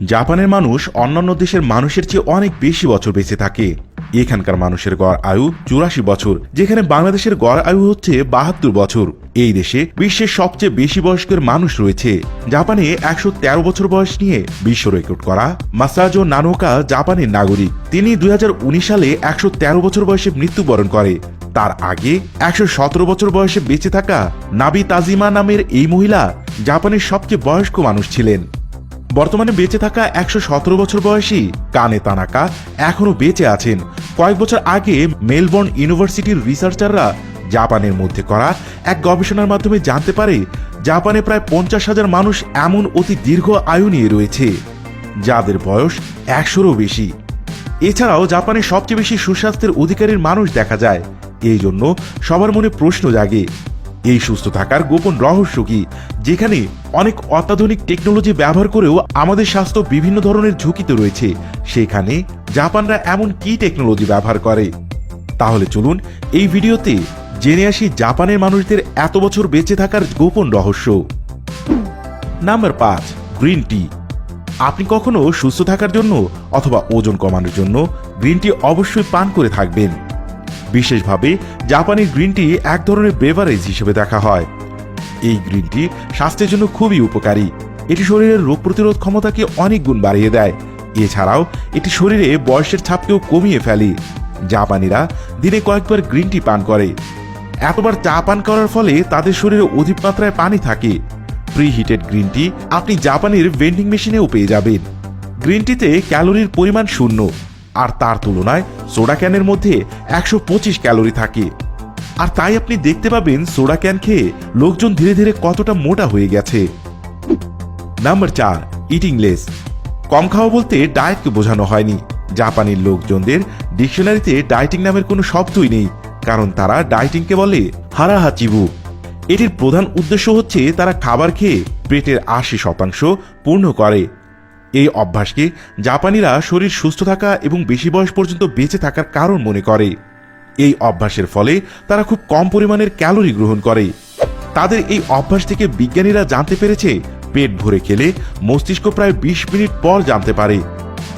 জাপানের মানুষ অন্যান্য দেশের মানুষের চেয়ে অনেক বেশি বছর বেঁচে থাকে। এখানকার মানুষের গড় আয়ু চুরাশি বছর, যেখানে বাংলাদেশের গড় আয়ু হচ্ছে বাহাত্তর বছর। এই দেশে বিশ্বের সবচেয়ে বেশি বয়স্কের মানুষ রয়েছে। জাপানে একশো তেরো বছর বয়স নিয়ে বিশ্ব রেকর্ড করা মাসাজো নানোকা জাপানের নাগরিক। তিনি দুই হাজার উনিশ সালে একশো তেরো বছর বয়সে মৃত্যুবরণ করে। তার আগে একশো সতেরো বছর বয়সে বেঁচে থাকা নাবি তাজিমা নামের এই মহিলা জাপানের সবচেয়ে বয়স্ক মানুষ ছিলেন। বর্তমানে বেঁচে থাকা একশো সতেরো বছর বয়সী কানে তানাকা এখনও বেঁচে আছেন। কয়েক বছর আগে মেলবোর্ন ইউনিভার্সিটির রিসার্চাররা জাপানের মধ্যে করা এক গবেষণার মাধ্যমে জানতে পারে, জাপানে প্রায় পঞ্চাশ হাজার মানুষ এমন অতি দীর্ঘ আয়ু নিয়ে রয়েছে, যাদের বয়স একশোরও বেশি। এছাড়াও জাপানে সবচেয়ে বেশি সুস্বাস্থ্যের অধিকারীর মানুষ দেখা যায়। এই জন্য সবার মনে প্রশ্ন জাগে এই সুস্থ থাকার গোপন রহস্য কি? যেখানে অনেক অত্যাধুনিক টেকনোলজি ব্যবহার করেও আমাদের স্বাস্থ্য বিভিন্ন ধরনের ঝুঁকিতে রয়েছে। সেখানে জাপানরা এমন কি টেকনোলজি ব্যবহার করে? তাহলে চলুন এই ভিডিওতে জেনে আসি জাপানের মানুষদের এত বছর বেঁচে থাকার গোপন রহস্য। নাম্বার পাঁচ, গ্রিন টি। আপনি কখনো সুস্থ থাকার জন্য অথবা ওজন কমানোর জন্য গ্রিন টি অবশ্যই পান করে থাকবেন। বিশেষভাবে জাপানি গ্রিন টি এক ধরনের বেভারেজ হিসেবে দেখা হয়। এই গ্রিন টি স্বাস্থ্যের জন্য খুবই উপকারী। এটি শরীরের রোগ প্রতিরোধ ক্ষমতাকে অনেক গুণ বাড়িয়ে দেয়। এছাড়াও এটি শরীরে বয়সের ছাপকেও কমিয়ে ফেলে। জাপানিরা দিনে কয়েকবার গ্রিন টি পান করে। এতবার চা পান করার ফলে তাদের শরীরে অধিক মাত্রায় পানি থাকে। প্রি হিটেড গ্রিন টি আপনি জাপানের ভেন্ডিং মেশিনেও পেয়ে যাবেন। গ্রিন টিতে ক্যালোরির পরিমাণ শূন্য। আর তার তুলনায় সোডা ক্যানের মধ্যে একশো পঁচিশ ক্যালোরি থাকে। আর তাই আপনি দেখতে পাবেন সোডা ক্যান খেয়ে লোকজন ধীরে ধীরে কতটা মোটা হয়ে গেছে। নাম্বার চার, ইটিং লেস। কম খাওয়া বলতে ডায়েটকে বোঝানো হয়নি। জাপানের লোকজনদের ডিকশনারিতে ডায়েটিং নামের কোনো শব্দই নেই, কারণ তারা ডায়েটিংকে বলে হারাহাচিবু। এটির প্রধান উদ্দেশ্য হচ্ছে তারা খাবার খেয়ে পেটের আশি শতাংশ পূর্ণ করে। এই অভ্যাসকে জাপানিরা শরীর সুস্থ থাকা এবং বেশি বয়স পর্যন্ত বেঁচে থাকার কারণ মনে করে। এই অভ্যাসের ফলে তারা খুব কম পরিমাণের ক্যালোরি গ্রহণ করে। তাদের এই অভ্যাস থেকে বিজ্ঞানীরা জানতে পেরেছে, পেট ভরে খেলে মস্তিষ্ক প্রায় বিশ মিনিট পর জানতে পারে।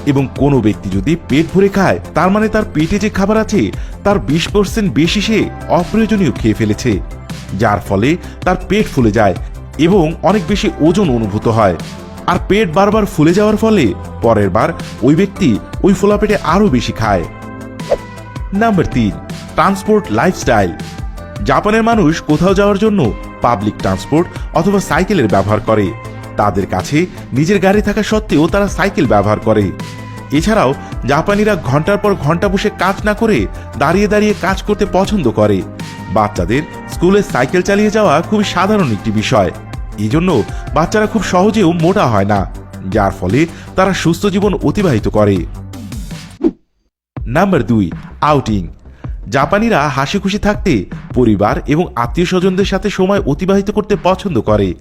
এবং কোনো ব্যক্তি যদি পেট ভরে খায়, তার মানে তার পেটে যে খাবার আছে, তার বিশ পার্সেন্ট বেশি সে অপ্রয়োজনীয় খেয়ে ফেলেছে। যার ফলে তার পেট ফুলে যায় এবং অনেক বেশি ওজন অনুভূত হয়। আর পেট বারবার ফুলে যাওয়ার ফলে পরের বার ওই ব্যক্তি ওই ফোলা পেটে আরও বেশি খায়। নাম্বার তিন, ট্রান্সপোর্ট লাইফস্টাইল। জাপানের মানুষ কোথাও যাওয়ার জন্য পাবলিক ট্রান্সপোর্ট অথবা সাইকেলের ব্যবহার করে। তাদের কাছে নিজের গাড়ি থাকা সত্ত্বেও তারা সাইকেল ব্যবহার করে। এছাড়াও জাপানিরা ঘণ্টার পর ঘণ্টা বসে কাজ না করে দাঁড়িয়ে দাঁড়িয়ে কাজ করতে পছন্দ করে। বাচ্চাদের স্কুলে সাইকেল চালিয়ে যাওয়া খুবই সাধারণ একটি বিষয়। এই জন্য বাচ্চারা খুব সহজেও মোটা হয় না, যার ফলে তারা সুস্থ জীবন অতিবাহিত করে। নাম্বার দুই, আউটিং। জাপানিরা হাসি খুশি থাকতে পরিবার এবং আত্মীয় স্বজনদের সাথে সময় অতিবাহিত করতে পছন্দ করে।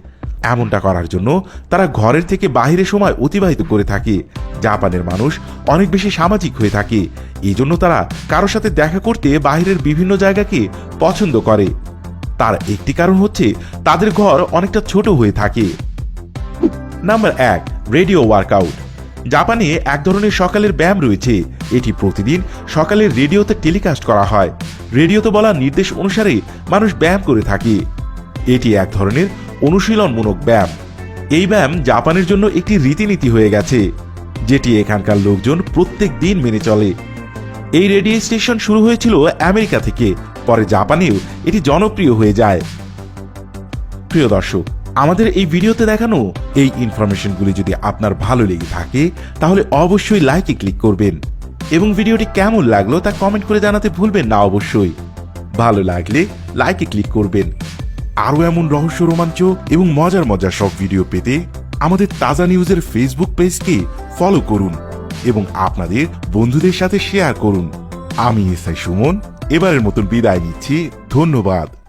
এমনটা করার জন্য তারা ঘরের থেকে বাহিরে সময় অতিবাহিত করে থাকে। জাপানের মানুষ অনেক বেশি সামাজিক হয়ে থাকে। এই জন্য তারা কারোর সাথে দেখা করতে বাহিরের বিভিন্ন জায়গাকে পছন্দ করে। তার একটি কারণ হচ্ছে তাদের ঘর অনেকটা ছোট হয়ে থাকে। নাম্বার এক, রেডিও ওয়ার্কআউট। জাপানে এক ধরনের সকালের ব্যায়াম রয়েছে। এটি প্রতিদিন সকালের রেডিওতে টেলিকাস্ট করা হয়। রেডিওতে বলা নির্দেশ অনুসারে মানুষ ব্যায়াম করে থাকে। এটি এক ধরনের অনুশীলনমূলক ব্যায়াম। এই ব্যায়াম জাপানের জন্য একটি রীতিনীতি হয়ে গেছে, যেটি এখানকার লোকজন প্রত্যেক দিন মেনে চলে। এই রেডিও স্টেশন শুরু হয়েছিল আমেরিকা থেকে। পরে জাপানেও এটি জনপ্রিয় হয়ে যায়। প্রিয় দর্শক, আমাদের এই ভিডিওতে দেখানো এই ইনফরমেশনগুলি যদি আপনার ভালো লেগে থাকে, তাহলে অবশ্যই লাইকে ক্লিক করবেন। এবং ভিডিওটি কেমন লাগল তা কমেন্ট করে জানাতে ভুলবেন না অবশ্যই। ভালো লাগলে লাইকে ক্লিক করবেন। আরও এমন রহস্য রোমাঞ্চ এবং মজার মজার সব ভিডিও পেতে আমাদের তাজা নিউজের ফেসবুক পেজকে ফলো করুন এবং আপনাদের বন্ধুদের সাথে শেয়ার করুন। আমি এসআই সুমন এবারের মতন বিদায় নিচ্ছি। ধন্যবাদ।